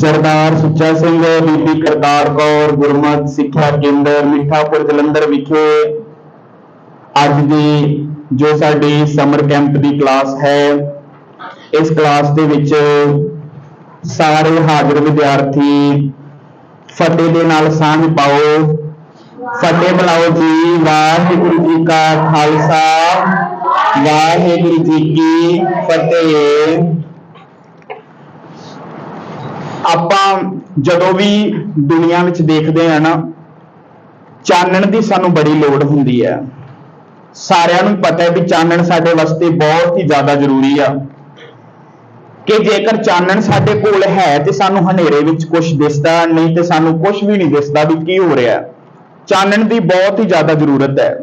ਸਰਦਾਰ ਸੁੱਚਾ ਸਿੰਘ, ਬੀਬੀ ਕਰਤਾਰ ਕੌਰ, ਗੁਰਮਤਿ ਸਿੱਖਿਆ ਕੇਂਦਰ, ਮਿੱਠਾਪੁਰ ਜਲੰਧਰ ਵਿਖੇ ਅੱਜ ਦੀ ਜੋ ਸਾਡੀ ਸਮਰ ਕੈਂਪ ਦੀ ਕਲਾਸ ਹੈ, ਇਸ ਕਲਾਸ ਦੇ ਵਿੱਚ ਸਾਰੇ ਹਾਜ਼ਰ ਵਿਦਿਆਰਥੀ ਫਤਿਹ ਦੇ ਨਾਲ ਸਾਂਝ ਪਾਓ। ਫਤਿਹ ਬੁਲਾਓ ਜੀ, ਵਾਹਿਗੁਰੂ ਜੀ ਕਾ ਖਾਲਸਾ, ਵਾਹਿਗੁਰੂ ਜੀ ਕੀ ਫਤਿਹ। ਆਪਾਂ ਜਦੋਂ ਵੀ ਦੁਨੀਆ ਵਿੱਚ ਦੇਖਦੇ ਆ ਨਾ, ਚਾਨਣ ਦੀ ਸਾਨੂੰ ਬੜੀ ਲੋੜ ਹੁੰਦੀ ਹੈ। ਸਾਰਿਆਂ ਨੂੰ ਪਤਾ ਹੈ ਵੀ ਚਾਨਣ ਸਾਡੇ ਵਾਸਤੇ ਬਹੁਤ ਹੀ ਜ਼ਿਆਦਾ ਜ਼ਰੂਰੀ ਆ। ਕਿ ਜੇਕਰ ਚਾਨਣ ਸਾਡੇ ਕੋਲ ਹੈ ਤੇ ਸਾਨੂੰ ਹਨੇਰੇ ਵਿੱਚ ਕੁਝ ਦਿਸਦਾ, ਨਹੀਂ ਤੇ ਸਾਨੂੰ ਕੁਝ ਵੀ ਨਹੀਂ ਦਿਸਦਾ ਵੀ ਕੀ ਹੋ ਰਿਹਾ। ਚਾਨਣ ਦੀ ਬਹੁਤ ਹੀ ਜ਼ਿਆਦਾ ਜ਼ਰੂਰਤ ਹੈ।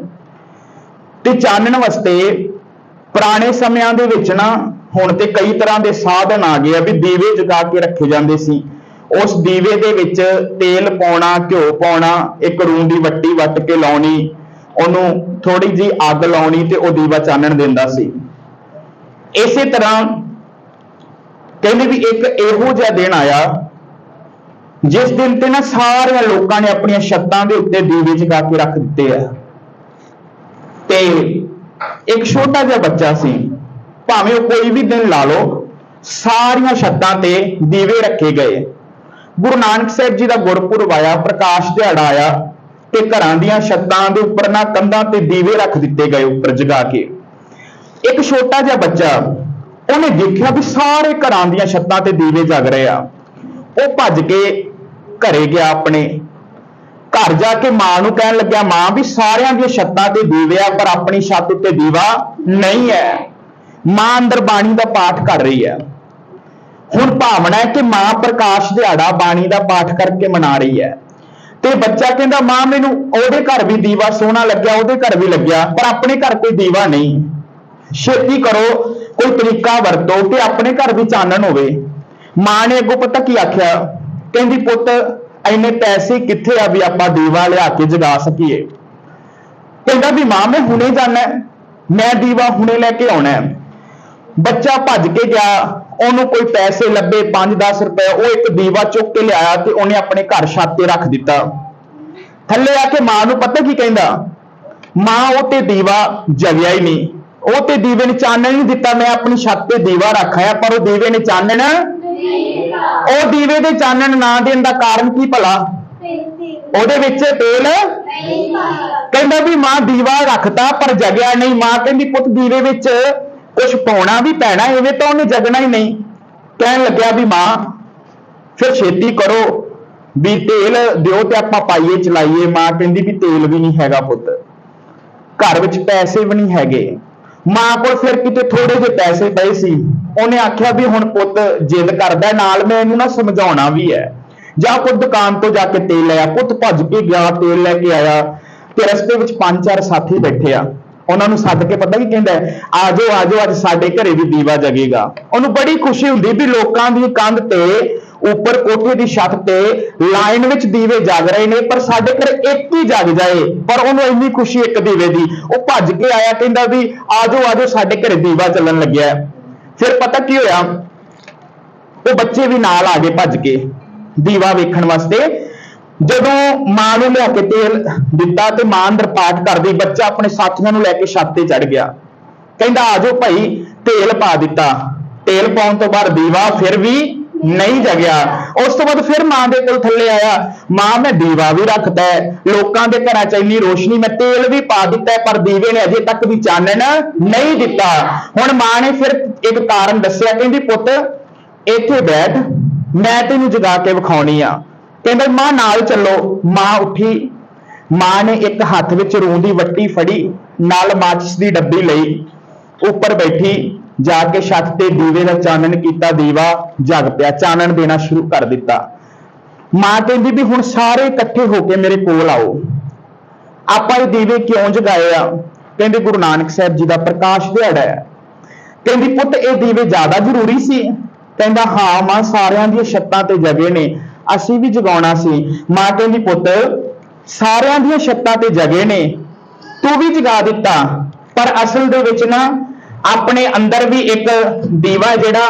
ਤੇ ਚਾਨਣ ਵਾਸਤੇ ਪੁਰਾਣੇ ਸਮਿਆਂ ਦੇ ਵਿੱਚ ਨਾ ਹੁਣ ਤੇ ਕਈ ਤਰ੍ਹਾਂ ਦੇ ਸਾਧਨ ਆ ਗਏ ਆ ਵੀ ਦੀਵੇ ਜਗਾ ਕੇ ਰੱਖੇ ਜਾਂਦੇ ਸੀ। ਉਸ ਦੀਵੇ ਦੇ ਵਿੱਚ ਤੇਲ ਪਾਉਣਾ, ਘਿਓ ਪਾਉਣਾ, ਇੱਕ ਰੂੰ ਦੀ ਵੱਟੀ ਵੱਟ ਕੇ ਲਾਉਣੀ, ਉਹਨੂੰ ਥੋੜੀ ਜੀ ਅੱਗ ਲਾਉਣੀ ਤੇ ਉਹ ਦੀਵਾ ਚਾਨਣ ਦਿੰਦਾ ਸੀ। ਇਸੇ ਤਰ੍ਹਾਂ ਕਹਿੰਦੇ ਵੀ ਇੱਕ ਇਹੋ ਜਿਹਾ ਦਿਨ ਆਇਆ, ਜਿਸ ਦਿਨ ਤੇ ਨਾ ਸਾਰਿਆਂ ਲੋਕਾਂ ਨੇ ਆਪਣੀਆਂ ਛੱਤਾਂ ਦੇ ਉੱਤੇ ਦੀਵੇ ਜਗਾ ਕੇ ਰੱਖ ਦਿੱਤੇ ਆ। ਤੇ ਇੱਕ ਛੋਟਾ ਜਿਹਾ ਬੱਚਾ ਸੀ ਭਾਵੇਂ ਉਹ ਕੋਈ ਵੀ ਦਿਨ ਲਾ ਲਓ, ਸਾਰੀਆਂ ਛੱਤਾਂ ਤੇ ਦੀਵੇ ਰੱਖੇ ਗਏ। ਗੁਰੂ ਨਾਨਕ ਸਾਹਿਬ ਜੀ ਦਾ ਗੁਰਪੁਰਬ ਆਇਆ, ਪ੍ਰਕਾਸ਼ ਦਿਹਾੜਾ ਆਇਆ, ਤੇ ਘਰਾਂ ਦੀਆਂ ਛੱਤਾਂ ਦੇ ਉੱਪਰ ਨਾ ਕੰਧਾਂ ਤੇ ਦੀਵੇ ਰੱਖ ਦਿੱਤੇ ਗਏ ਉੱਪਰ ਜਗਾ ਕੇ। ਇੱਕ ਛੋਟਾ ਜਿਹਾ ਬੱਚਾ, ਉਹਨੇ ਦੇਖਿਆ ਵੀ ਸਾਰੇ ਘਰਾਂ ਦੀਆਂ ਛੱਤਾਂ ਤੇ ਦੀਵੇ ਜਗ ਰਹੇ ਆ। ਉਹ ਭੱਜ ਕੇ ਘਰੇ ਗਿਆ ਆਪਣੇ। ਘਰ ਜਾ ਕੇ ਮਾਂ ਨੂੰ ਕਹਿਣ ਲੱਗਿਆ, ਮਾਂ, ਵੀ ਸਾਰਿਆਂ ਦੀਆਂ ਛੱਤਾਂ ਤੇ ਦੀਵੇ ਆ, ਪਰ ਆਪਣੀ ਛੱਤ ਉੱਤੇ ਦੀਵਾ ਨਹੀਂ ਹੈ। ਮਾਂ ਅੰਦਰ ਬਾਣੀ ਦਾ ਪਾਠ ਕਰ ਰਹੀ ਹੈ। ਹੁਣ ਭਾਵਨਾ ਹੈ ਕਿ ਮਾਂ ਪ੍ਰਕਾਸ਼ ਦਿਹਾੜਾ ਬਾਣੀ ਦਾ ਪਾਠ ਕਰਕੇ ਮਨਾ ਰਹੀ ਹੈ। ਤੇ ਬੱਚਾ ਕਹਿੰਦਾ, ਮਾਂ, ਮੈਨੂੰ ਉਹਦੇ ਘਰ ਵੀ ਦੀਵਾ ਸੋਹਣਾ ਲੱਗਿਆ, ਉਹਦੇ ਘਰ ਵੀ ਲੱਗਿਆ, ਪਰ ਆਪਣੇ ਘਰ ਕੋਈ ਦੀਵਾ ਨਹੀਂ। ਛੇਤੀ ਕਰੋ, ਕੋਈ ਤਰੀਕਾ ਵਰਤੋ ਕਿ ਆਪਣੇ ਘਰ ਵੀ ਚਾਨਣ ਹੋਵੇ। ਮਾਂ ਨੇ ਅੱਗੋਂ ਪਤਾ ਕੀ ਆਖਿਆ? ਕਹਿੰਦੀ, ਪੁੱਤ ਐਨੇ ਪੈਸੇ ਕਿੱਥੇ ਆ ਵੀ ਆਪਾਂ ਦੀਵਾ ਲਿਆ ਕੇ ਜਗਾ ਸਕੀਏ? ਕਹਿੰਦਾ ਵੀ, ਮਾਂ, ਮੈਂ ਹੁਣੇ ਜਾਣਾ ਮੈਂ ਦੀਵਾ ਹੁਣੇ ਲੈ ਕੇ ਆਉਣਾ ਹੈ। ਬੱਚਾ ਭੱਜ ਕੇ ਗਿਆ ਉਹਨੂੰ ਕੋਈ ਪੈਸੇ ਲੱਭੇ 5-10 ਰੁਪਏ ਉਹ ਇੱਕ ਦੀਵਾ ਚੁੱਕ ਕੇ ਲਿਆਇਆ ਤੇ ਉਹਨੇ ਆਪਣੇ ਘਰ ਛੱਤ ਤੇ ਰੱਖ ਦਿੱਤਾ। ਥੱਲੇ ਆ ਕੇ ਮਾਂ ਨੂੰ ਪਤਾ ਕੀ ਕਹਿੰਦਾ? ਮਾਂ ਉਹ ਤੇ ਦੀਵਾ ਜਗਿਆ ਹੀ ਨਹੀਂ। ਉਹ ਤੇ ਦੀਵੇ ਨੇ ਚਾਨਣ ਨਹੀਂ ਦਿੱਤਾ ਮੈਂ ਆਪਣੀ ਛੱਤ ਤੇ ਦੀਵਾ ਰੱਖਿਆ ਪਰ ਉਹ ਦੀਵੇ ਨੇ ਚਾਨਣ ਉਹ ਦੀਵੇ ਦੇ ਚਾਨਣ ਨਾ ਦੇਣ ਦਾ ਕਾਰਨ ਕੀ ਭਲਾ? ਉਹਦੇ ਵਿੱਚ ਤੇਲ ਕਹਿੰਦਾ ਵੀ ਮਾਂ ਦੀਵਾ ਰੱਖਤਾ ਪਰ ਜਗਿਆ ਨਹੀਂ। ਮਾਂ ਕਹਿੰਦੀ ਪੁੱਤ ਦੀਵੇ ਵਿੱਚ ਕੁਝ ਪਾਉਣਾ ਵੀ ਪੈਣਾ ਐਵੇਂ ਤਾਂ ਉਹਨੇ ਜਗਣਾ ਹੀ ਨਹੀਂ। ਕਹਿਣ ਲੱਗਿਆ ਵੀ ਮਾਂ, ਫਿਰ ਛੇਤੀ ਕਰੋ ਵੀ ਤੇਲ ਦਿਓ ਤੇ ਆਪਾਂ ਪਾਈਏ, ਚਲਾਈਏ। ਮਾਂ ਕਹਿੰਦੀ ਵੀ ਤੇਲ ਵੀ ਨਹੀਂ ਹੈਗਾ ਪੁੱਤ। ਘਰ ਵਿੱਚ ਪੈਸੇ ਵੀ ਨਹੀਂ ਹੈਗੇ। ਮਾਂ ਕੋਲ ਫਿਰ ਕਿਤੇ ਥੋੜੇ ਜਿਹੇ ਪੈਸੇ ਪਏ ਸੀ। ਉਹਨੇ ਆਖਿਆ ਵੀ ਹੁਣ ਪੁੱਤ ਜਿੱਦ ਕਰਦਾ, ਨਾਲ ਮੈਂ ਇਹਨੂੰ ਨਾ ਸਮਝਾਉਣਾ ਵੀ ਹੈ। ਜਾਂ ਪੁੱਤ ਦੁਕਾਨ ਤੋਂ ਜਾ ਕੇ ਤੇਲ ਲਿਆ ਪੁੱਤ ਭੱਜ ਕੇ ਗਿਆ, ਤੇਲ ਲੈ ਕੇ ਆਇਆ। ਤੇ ਰਸਤੇ ਵਿੱਚ ਪੰਜ ਚਾਰ ਸਾਥੀ ਬੈਠੇ ਆ। ਉਹਨਾਂ ਨੂੰ ਸੱਦ ਕੇ ਪਤਾ ਕੀ ਕਹਿੰਦਾ ਹੈ? ਆਜੋ ਆਜੋ, ਅੱਜ ਸਾਡੇ ਘਰੇ ਵੀ ਦੀਵਾ ਜਗੇਗਾ। ਉਹਨੂੰ ਬੜੀ ਖੁਸ਼ੀ ਹੁੰਦੀ ਵੀ ਲੋਕਾਂ ਦੀ ਕੰਧ ਤੇ, ਉੱਪਰ ਕੋਠੇ ਦੀ ਛੱਤ ਤੇ ਲਾਈਨ ਵਿੱਚ ਦੀਵੇ ਜਗ ਰਹੇ ਨੇ, ਪਰ ਸਾਡੇ ਘਰੇ ਇੱਕ ਹੀ ਜਗ ਜਾਏ, ਪਰ ਉਹਨੂੰ ਇੰਨੀ ਖੁਸ਼ੀ ਇੱਕ ਦੀਵੇ ਦੀ। ਉਹ ਭੱਜ ਕੇ ਆਇਆ, ਕਹਿੰਦਾ ਵੀ ਆਜੋ ਆਜੋ, ਸਾਡੇ ਘਰੇ ਦੀਵਾ ਚੱਲਣ ਲੱਗਿਆ ਫਿਰ ਪਤਾ ਕੀ ਹੋਇਆ? ਉਹ ਬੱਚੇ ਵੀ ਨਾਲ ਆ ਗਏ ਭੱਜ ਕੇ ਦੀਵਾ ਵੇਖਣ ਵਾਸਤੇ। ਜਦੋਂ ਮਾਂ ਨੂੰ ਲਿਆ ਕੇ ਤੇਲ ਦਿੱਤਾ ਤੇ ਮਾਂ ਅੰਦਰ ਪਾਠ ਕਰਦੀ, ਬੱਚਾ ਆਪਣੇ ਸਾਥੀਆਂ ਨੂੰ ਲੈ ਕੇ ਛੱਤ ਤੇ ਚੜ ਗਿਆ। ਕਹਿੰਦਾ ਆਜੋ ਭਾਈ, ਤੇਲ ਪਾ ਦਿੱਤਾ। ਤੇਲ ਪਾਉਣ ਤੋਂ ਬਾਅਦ ਦੀਵਾ ਫਿਰ ਵੀ ਨਹੀਂ ਜਗਿਆ। ਉਸ ਤੋਂ ਬਾਅਦ ਫਿਰ ਮਾਂ ਦੇ ਕੋਲ ਥੱਲੇ ਆਇਆ। ਮਾਂ, ਮੈਂ ਦੀਵਾ ਵੀ ਰੱਖਤਾ ਲੋਕਾਂ ਦੇ ਘਰਾਂ 'ਚ ਇੰਨੀ ਰੋਸ਼ਨੀ, ਮੈਂ ਤੇਲ ਵੀ ਪਾ ਦਿੱਤਾ ਪਰ ਦੀਵੇ ਨੇ ਅਜੇ ਤੱਕ ਵੀ ਚਾਨਣ ਨਹੀਂ ਦਿੱਤਾ। ਹੁਣ ਮਾਂ ਨੇ ਫਿਰ ਇੱਕ ਕਾਰਨ ਦੱਸਿਆ, ਕਹਿੰਦੀ, ਪੁੱਤ, ਇੱਥੇ ਬੈਠ, ਮੈਂ ਤੈਨੂੰ ਜਗਾ ਕੇ ਵਿਖਾਉਣੀ ਆ। ਕਹਿੰਦਾ ਮਾਂ ਨਾਲ ਚੱਲੋ। ਮਾਂ ਉੱਠੀ। ਮਾਂ ਨੇ ਇੱਕ ਹੱਥ ਵਿੱਚ ਰੂੰ ਦੀ ਵੱਟੀ ਫੜੀ, ਨਾਲ ਮਾਚਿਸ ਦੀ ਡੱਬੀ ਲਈ। ਉੱਪਰ ਬੈਠੀ, ਜਾ ਕੇ ਛੱਤ ਤੇ ਦੀਵੇ ਦਾ ਚਾਨਣ ਕੀਤਾ, ਦੀਵਾ ਜਗ ਪਿਆ, ਚਾਨਣ ਦੇਣਾ ਸ਼ੁਰੂ ਕਰ ਦਿੱਤਾ। ਮਾਂ ਕਹਿੰਦੀ ਵੀ ਹੁਣ ਸਾਰੇ ਇਕੱਠੇ ਹੋ ਕੇ ਮੇਰੇ ਕੋਲ ਆਓ। ਆਪਾਂ ਇਹ ਦੀਵੇ ਕਿਉਂ ਜਗਾਏ ਆ? ਕਹਿੰਦੇ ਗੁਰੂ ਨਾਨਕ ਸਾਹਿਬ ਜੀ ਦਾ ਪ੍ਰਕਾਸ਼ ਦਿਹਾੜਾ ਹੈ। ਕਹਿੰਦੀ, ਪੁੱਤ, ਇਹ ਦੀਵੇ ਜ਼ਿਆਦਾ ਜ਼ਰੂਰੀ ਸੀ। ਕਹਿੰਦਾ, ਹਾਂ, ਮਾਂ, ਸਾਰਿਆਂ ਦੀਆਂ ਛੱਤਾਂ ਤੇ ਜਗੇ ਨੇ। ਅਸੀਂ ਵੀ ਜਗਾਉਣਾ ਸੀ। ਮਾਂ ਕਹਿੰਦੀ, ਪੁੱਤ, ਸਾਰਿਆਂ ਦੀਆਂ ਛੱਤਾਂ ਤੇ ਜਗੇ ਨੇ। ਤੂੰ ਵੀ ਜਗਾ ਦਿੱਤਾ। ਪਰ ਅਸਲ ਦੇ ਵਿੱਚ ਨਾ, ਆਪਣੇ ਅੰਦਰ ਵੀ ਇੱਕ ਦੀਵਾ ਜਿਹੜਾ,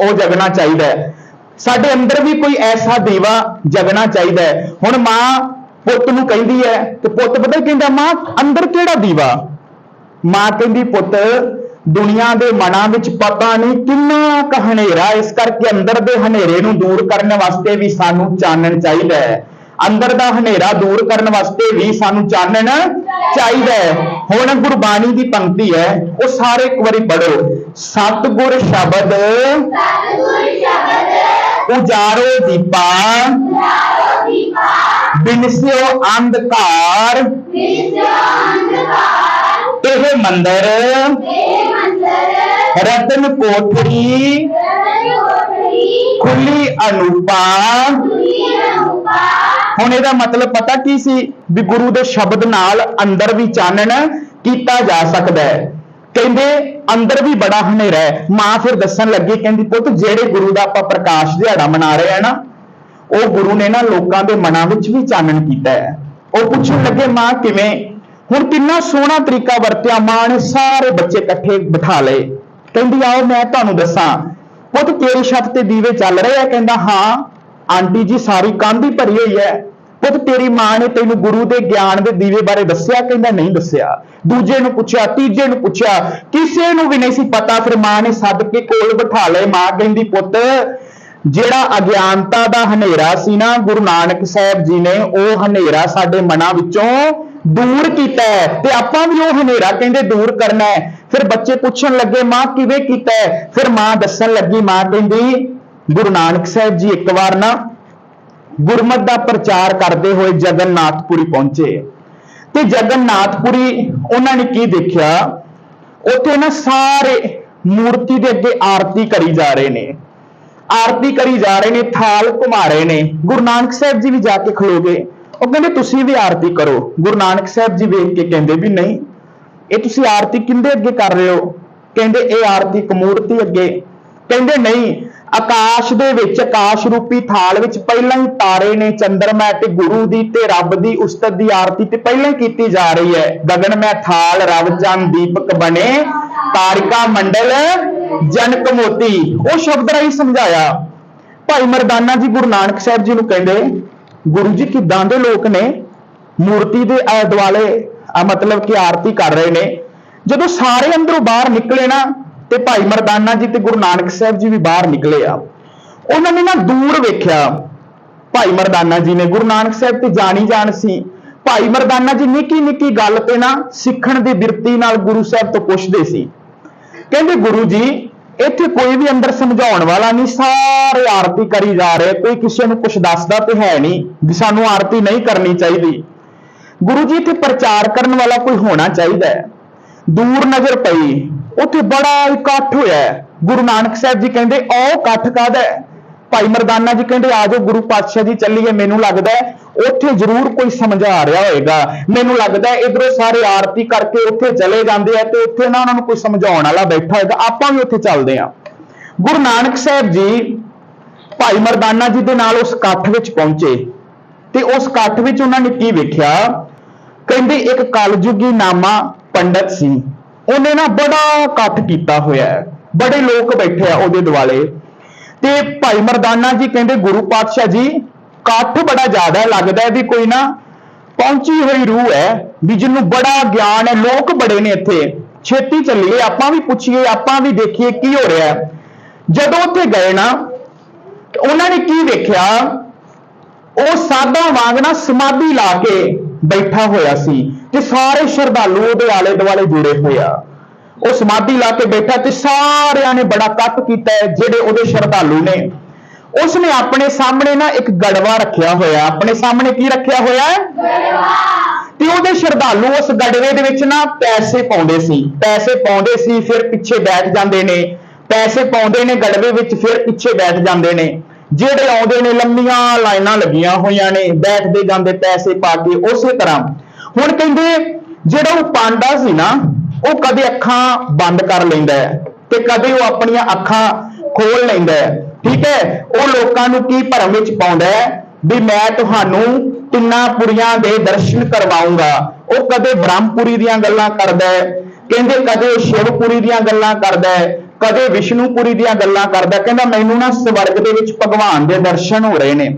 ਉਹ ਜਗਣਾ ਚਾਹੀਦਾ ਹੈ। ਸਾਡੇ ਅੰਦਰ ਵੀ ਕੋਈ ਐਸਾ ਦੀਵਾ ਜਗਣਾ ਚਾਹੀਦਾ ਹੈ। ਹੁਣ ਮਾਂ ਪੁੱਤ ਨੂੰ ਕਹਿੰਦੀ ਹੈ, ਤੇ ਪੁੱਤ ਪਤਾ ਕਹਿੰਦਾ, ਮਾਂ, ਅੰਦਰ ਕਿਹੜਾ ਦੀਵਾ? ਮਾਂ ਕਹਿੰਦੀ, ਪੁੱਤ ਦੁਨੀਆ ਦੇ ਮਨਾਂ ਵਿੱਚ ਪਤਾ ਨਹੀਂ ਕਿੰਨਾ ਕੁ ਹਨੇਰਾ ਇਸ ਕਰਕੇ ਅੰਦਰ ਦੇ ਹਨੇਰੇ ਨੂੰ ਦੂਰ ਕਰਨ ਵਾਸਤੇ ਵੀ ਸਾਨੂੰ ਚਾਨਣ ਚਾਹੀਦਾ ਹੈ। ਅੰਦਰ ਦਾ ਹਨੇਰਾ ਦੂਰ ਕਰਨ ਵਾਸਤੇ ਵੀ ਸਾਨੂੰ ਚਾਨਣ ਚਾਹੀਦਾ ਹੈ। ਹੁਣ ਗੁਰਬਾਣੀ ਦੀ ਪੰਕਤੀ ਹੈ, ਉਹ ਸਾਰੇ ਇੱਕ ਵਾਰੀ ਪੜੋ ਸਤਿਗੁਰ ਸ਼ਬਦ ਸਤਿਗੁਰ ਸ਼ਬਦ ਉਜਾਰੋ ਦੀਪਾ ਲਾਓ ਦੀਪਾ ਬਿਨਸਿਓ ਅੰਧਕਾਰ ਵਿਸੋ ਅੰਧਕਾਰ ਇਹ ਮੰਦਰ? ਰਤਨ ਕੋਠੜੀ। ਖੁੱਲੀ ਅਨੂਪਾ। ਹੁਣ ਇਹਦਾ ਮਤਲਬ ਪਤਾ ਕੀ ਸੀ? ਵੀ ਗੁਰੂ ਦੇ ਸ਼ਬਦ ਨਾਲ ਅੰਦਰ ਵੀ ਚਾਨਣ ਕੀਤਾ ਜਾ ਸਕਦਾ ਹੈ। ਕਹਿੰਦੇ, ਅੰਦਰ ਵੀ ਬੜਾ ਹਨੇਰਾ ਹੈ। ਮਾਂ ਫਿਰ ਦੱਸਣ ਲੱਗੀ, ਕਹਿੰਦੀ, ਪੁੱਤ, ਜਿਹੜੇ ਗੁਰੂ ਦਾ ਆਪਾਂ ਪ੍ਰਕਾਸ਼ ਦਿਹਾੜਾ ਮਨਾ ਰਹੇ ਆ ਨਾ, ਉਹ ਗੁਰੂ ਨੇ ਨਾ ਲੋਕਾਂ ਦੇ ਮਨਾਂ ਵਿੱਚ ਵੀ ਚਾਨਣ ਕੀਤਾ ਹੈ। ਉਹ ਪੁੱਛਣ ਲੱਗੇ, ਮਾਂ, ਕਿਵੇਂ ਹੁਣ ਕਿੰਨਾ ਸੋਹਣਾ ਤਰੀਕਾ ਵਰਤਿਆ ਮਾਂ ਨੇ ਸਾਰੇ ਬੱਚੇ ਇਕੱਠੇ ਬਿਠਾ ਲਏ। ਕਹਿੰਦੀ, ਆਓ, ਮੈਂ ਤੁਹਾਨੂੰ ਦੱਸਾਂ। ਪੁੱਤ, ਤੇਰੀ ਛੱਤ ਤੇ ਦੀਵੇ ਚੱਲ ਰਹੇ ਆ। ਕਹਿੰਦਾ, ਹਾਂ, ਆਂਟੀ ਜੀ, ਸਾਰੀ ਕੰਧ ਹੀ ਭਰੀ ਹੋਈ ਹੈ। ਪੁੱਤ, ਤੇਰੀ ਮਾਂ ਨੇ ਤੈਨੂੰ ਗੁਰੂ ਦੇ ਗਿਆਨ ਦੇ ਦੀਵੇ ਬਾਰੇ ਦੱਸਿਆ? ਕਹਿੰਦਾ, ਨਹੀਂ ਦੱਸਿਆ। ਦੂਜੇ ਨੂੰ ਪੁੱਛਿਆ, ਤੀਜੇ ਨੂੰ ਪੁੱਛਿਆ, ਕਿਸੇ ਨੂੰ ਵੀ ਨਹੀਂ ਸੀ ਪਤਾ। ਫਿਰ ਮਾਂ ਨੇ ਸੱਦ ਕੇ ਕੋਲ ਬਿਠਾ ਲਏ। ਮਾਂ ਕਹਿੰਦੀ, ਪੁੱਤ, ਜਿਹੜਾ ਅਗਿਆਨਤਾ ਦਾ ਹਨੇਰਾ ਸੀ ਨਾ, ਗੁਰੂ ਨਾਨਕ ਸਾਹਿਬ ਜੀ ਨੇ, ਉਹ ਹਨੇਰਾ ਸਾਡੇ ਮਨਾਂ ਵਿੱਚੋਂ ਦੂਰ ਕੀਤਾ ਹੈ ਤੇ ਆਪਾਂ ਵੀ ਉਹ ਹਨੇਰਾ ਕਹਿੰਦੇ ਦੂਰ ਕਰਨਾ ਹੈ। ਫਿਰ ਬੱਚੇ ਪੁੱਛਣ ਲੱਗੇ, ਮਾਂ, ਕਿਵੇਂ ਕੀਤਾ ਹੈ? ਫਿਰ ਮਾਂ ਦੱਸਣ ਲੱਗੀ, ਮਾਂ ਕਹਿੰਦੀ, ਗੁਰੂ ਨਾਨਕ ਸਾਹਿਬ ਜੀ, ਇੱਕ ਵਾਰ ਨਾ ਗੁਰਮਤ ਦਾ ਪ੍ਰਚਾਰ ਕਰਦੇ ਹੋਏ ਜਗਨਨਾਥਪੁਰੀ ਪਹੁੰਚੇ। ਤੇ ਜਗਨਨਾਥਪੁਰੀ ਉਹਨਾਂ ਨੇ ਕੀ ਦੇਖਿਆ? ਉੱਥੇ ਨਾ ਸਾਰੇ ਮੂਰਤੀ ਦੇ ਅੱਗੇ ਆਰਤੀ ਕਰੀ ਜਾ ਰਹੇ ਨੇ। ਆਰਤੀ ਕਰੀ ਜਾ ਰਹੇ ਨੇ, ਥਾਲ ਘੁਮਾ ਰਹੇ ਨੇ। ਗੁਰੂ ਨਾਨਕ ਸਾਹਿਬ ਜੀ ਵੀ ਜਾ ਕੇ ਖਲੋ ਗਏ। ਉਹ ਕਹਿੰਦੇ, ਤੁਸੀਂ ਵੀ ਆਰਤੀ ਕਰੋ। ਗੁਰੂ ਨਾਨਕ ਸਾਹਿਬ ਜੀ ਵੇਖ ਕੇ ਕਹਿੰਦੇ ਵੀ ਨਹੀਂ। ਇਹ ਤੁਸੀਂ ਆਰਤੀ ਕਿੰਦੇ ਅੱਗੇ ਕਰ ਰਹੇ ਹੋ? ਕਹਿੰਦੇ, ਇਹ ਆਰਤੀ ਕਮੂਰਤੀ ਅੱਗੇ। ਕਹਿੰਦੇ, ਨਹੀਂ, ਆਕਾਸ਼ ਦੇ ਵਿੱਚ ਆਕਾਸ਼ ਰੂਪੀ ਥਾਲ ਵਿੱਚ ਪਹਿਲਾਂ ਹੀ ਤਾਰੇ ਨੇ ਚੰਦਰਮਾ ਤੇ ਗੁਰੂ ਦੀ ਤੇ ਰੱਬ ਦੀ ਉਸਤਤ ਦੀ ਆਰਤੀ ਤੇ ਪਹਿਲਾਂ ਹੀ ਕੀਤੀ ਜਾ ਰਹੀ ਹੈ। ਗगन ਮੈਂ ਥਾਲ, ਰਵ ਚੰਦ ਦੀਪਕ ਬਣੇ, ਤਾਰਿਕਾ ਮੰਡਲ, ਜਨਕ ਮੋਤੀ। ਉਹ ਸ਼ਬਦ ਰਾਹੀਂ ਸਮਝਾਇਆ। ਭਾਈ ਮਰਦਾਨਾ ਜੀ ਗੁਰੂ ਨਾਨਕ ਸਾਹਿਬ ਜੀ ਨੂੰ ਕਹਿੰਦੇ ਗੁਰੂ ਜੀ ਕਿਦਾਂ ਦੇ ਲੋਕ ਨੇ? ਮੂਰਤੀ ਦੇ ਦੁਆਲੇ ਆ ਮਤਲਬ ਕਿ ਆਰਤੀ ਕਰ ਰਹੇ ਨੇ। ਜਦੋਂ ਸਾਰੇ ਅੰਦਰੋਂ ਬਾਹਰ ਨਿਕਲੇ ਨਾ, ਤੇ ਭਾਈ ਮਰਦਾਨਾ ਜੀ ਤੇ ਗੁਰੂ ਨਾਨਕ ਸਾਹਿਬ ਜੀ ਵੀ ਬਾਹਰ ਨਿਕਲੇ ਆ। ਉਹਨਾਂ ਨੇ ਨਾ ਦੂਰ ਵੇਖਿਆ ਭਾਈ ਮਰਦਾਨਾ ਜੀ ਨੇ। ਗੁਰੂ ਨਾਨਕ ਸਾਹਿਬ ਤੇ ਜਾਣੀ ਜਾਣ ਸੀ। ਭਾਈ ਮਰਦਾਨਾ ਜੀ ਨਿੱਕੀ ਨਿੱਕੀ ਗੱਲ ਤੇ ਨਾ ਸਿੱਖਣ ਦੀ ਬਿਰਤੀ ਨਾਲ ਗੁਰੂ ਸਾਹਿਬ ਤੋਂ ਪੁੱਛਦੇ ਸੀ। ਕਹਿੰਦੇ ਗੁਰੂ ਜੀ ਇੱਥੇ ਕੋਈ ਵੀ ਅੰਦਰ ਸਮਝਾਉਣ ਵਾਲਾ ਨਹੀਂ, ਸਾਰੇ ਆਰਤੀ ਕਰੀ ਜਾ ਰਹੇ, ਕੋਈ ਕਿਸੇ ਨੂੰ ਕੁਝ ਦੱਸਦਾ ਤੇ ਹੈ ਨਹੀਂ, ਵੀ ਸਾਨੂੰ ਆਰਤੀ ਨਹੀਂ ਕਰਨੀ ਚਾਹੀਦੀ। ਗੁਰੂ ਜੀ, ਇੱਥੇ ਪ੍ਰਚਾਰ ਕਰਨ ਵਾਲਾ ਕੋਈ ਹੋਣਾ ਚਾਹੀਦਾ ਹੈ। ਦੂਰ ਨਜ਼ਰ ਪਈ, ਉੱਥੇ ਬੜਾ ਇਕੱਠ ਹੋਇਆ ਗੁਰੂ ਨਾਨਕ ਸਾਹਿਬ ਜੀ ਕਹਿੰਦੇ ਉਹ ਇਕੱਠ ਕਾਹਦਾ ਹੈ? ਭਾਈ ਮਰਦਾਨਾ ਜੀ ਕਹਿੰਦੇ, ਆ ਜਾਓ, ਗੁਰੂ ਪਾਤਸ਼ਾਹ ਜੀ, ਚੱਲੀਏ। ਮੈਨੂੰ ਲੱਗਦਾ ਹੈ, ਉੱਥੇ ਜ਼ਰੂਰ ਕੋਈ ਸਮਝਾ ਰਿਹਾ ਹੋਏਗਾ। ਮੈਨੂੰ ਲੱਗਦਾ ਹੈ, ਇਧਰੋਂ ਸਾਰੇ ਆਰਤੀ ਕਰਕੇ ਉੱਥੇ ਚਲੇ ਜਾਂਦੇ ਆ ਤੇ ਉੱਥੇ ਨਾ ਉਹਨਾਂ ਨੂੰ ਕੋਈ ਸਮਝਾਉਣ ਵਾਲਾ ਬੈਠਾ ਹੋਏਗਾ। ਆਪਾਂ ਵੀ ਉੱਥੇ ਚੱਲਦੇ ਆ ਗੁਰੂ ਨਾਨਕ ਸਾਹਿਬ ਜੀ ਭਾਈ ਮਰਦਾਨਾ ਜੀ ਦੇ ਨਾਲ ਉਸ ਇਕੱਠ ਵਿੱਚ ਪਹੁੰਚੇ ਤੇ ਉਸ ਇਕੱਠ ਵਿੱਚ ਉਹਨਾਂ ਨੇ ਕੀ ਵੇਖਿਆ? ਕਹਿੰਦੇ, ਇੱਕ ਕਲਯੁਗੀ ਨਾਮਾ ਪੰਡਤ ਸੀ। ਉਹਨੇ ਨਾ ਬੜਾ ਇਕੱਠ ਕੀਤਾ ਹੋਇਆ ਬੜੇ ਲੋਕ ਬੈਠੇ ਆ ਉਹਦੇ ਦੁਆਲੇ। ਤੇ ਭਾਈ ਮਰਦਾਨਾ ਜੀ ਕਹਿੰਦੇ ਗੁਰੂ ਪਾਤਸ਼ਾਹ ਜੀ ਇਕੱਠ ਬੜਾ ਜ਼ਿਆਦਾ ਲੱਗਦਾ ਵੀ ਕੋਈ ਨਾ ਪਹੁੰਚੀ ਹੋਈ ਰੂਹ ਹੈ ਵੀ ਜਿਹਨੂੰ ਬੜਾ ਗਿਆਨ ਹੈ, ਲੋਕ ਬੜੇ ਨੇ ਇੱਥੇ। ਛੇਤੀ ਚੱਲੀਏ, ਆਪਾਂ ਵੀ ਪੁੱਛੀਏ, ਆਪਾਂ ਵੀ ਦੇਖੀਏ ਕੀ ਹੋ ਰਿਹਾ ਹੈ। ਜਦੋਂ ਉੱਥੇ ਗਏ ਨਾ, ਉਹਨਾਂ ਨੇ ਕੀ ਵੇਖਿਆ? ਉਹ ਸਾਧਾਂ ਵਾਂਗ ਨਾ ਸਮਾਧੀ ਲਾ ਕੇ ਬੈਠਾ ਹੋਇਆ ਸੀ ਤੇ ਸਾਰੇ ਸ਼ਰਧਾਲੂ ਉਹਦੇ ਆਲੇ ਦੁਆਲੇ ਜੁੜੇ ਹੋਏ ਆ। ਉਹ ਸਮਾਧੀ ਲਾ ਕੇ ਬੈਠਾ ਤੇ ਸਾਰਿਆਂ ਨੇ ਬੜਾ ਕੱਟ ਕੀਤਾ ਹੈ, ਜਿਹੜੇ ਉਹਦੇ ਸ਼ਰਧਾਲੂ ਨੇ। ਉਸ ਨੇ ਆਪਣੇ ਸਾਹਮਣੇ ਨਾ ਇੱਕ ਗੜਵਾ ਰੱਖਿਆ ਹੋਇਆ। ਆਪਣੇ ਸਾਹਮਣੇ ਕੀ ਰੱਖਿਆ ਹੋਇਆ ਗੜਵਾ ਤੇ ਉਹਦੇ ਸ਼ਰਧਾਲੂ ਉਸ ਗੜਵੇ ਦੇ ਵਿੱਚ ਨਾ ਪੈਸੇ ਪਾਉਂਦੇ ਸੀ। ਪੈਸੇ ਪਾਉਂਦੇ ਸੀ, ਫਿਰ ਪਿੱਛੇ ਬੈਠ ਜਾਂਦੇ ਨੇ। ਪੈਸੇ ਪਾਉਂਦੇ ਨੇ ਗੜਵੇ ਵਿੱਚ, ਫਿਰ ਪਿੱਛੇ ਬੈਠ ਜਾਂਦੇ ਨੇ। ਜਿਹੜੇ ਆਉਂਦੇ ਨੇ, ਲੰਮੀਆਂ ਲਾਈਨਾਂ ਲੱਗੀਆਂ ਹੋਈਆਂ ਨੇ। ਬੈਠਦੇ ਜਾਂਦੇ ਪੈਸੇ ਪਾ ਕੇ ਉਸੇ ਤਰ੍ਹਾਂ। ਹੁਣ ਕਹਿੰਦੇ, ਜਿਹੜਾ ਉਹ ਪਾਂਡਾ ਸੀ ਨਾ ਉਹ ਕਦੇ ਅੱਖਾਂ ਬੰਦ ਕਰ ਲੈਂਦਾ ਹੈ ਤੇ ਕਦੇ ਉਹ ਆਪਣੀਆਂ ਅੱਖਾਂ ਖੋਲ ਲੈਂਦਾ ਹੈ। ਠੀਕ ਹੈ? ਉਹ ਲੋਕਾਂ ਨੂੰ ਕੀ ਭਰਮ ਵਿੱਚ ਪਾਉਂਦਾ ਹੈ? ਵੀ ਮੈਂ ਤੁਹਾਨੂੰ ਤਿੰਨਾਂ ਪੁਰੀਆਂ ਦੇ ਦਰਸ਼ਨ ਕਰਵਾਉਂਗਾ। ਉਹ ਕਦੇ ਬ੍ਰਹਮਪੁਰੀ ਦੀਆਂ ਗੱਲਾਂ ਕਰਦਾ ਹੈ। ਕਹਿੰਦੇ ਕਦੇ ਸ਼ਿਵਪੁਰੀ ਦੀਆਂ ਗੱਲਾਂ ਕਰਦਾ ਹੈ। ਕਦੇ ਵਿਸ਼ਨੂਪੁਰੀ ਦੀਆਂ ਗੱਲਾਂ ਕਰਦਾ ਕਹਿੰਦਾ ਮੈਨੂੰ ਨਾ ਸਵਰਗ ਦੇ ਵਿੱਚ ਭਗਵਾਨ ਦੇ ਦਰਸ਼ਨ ਹੋ ਰਹੇ ਨੇ।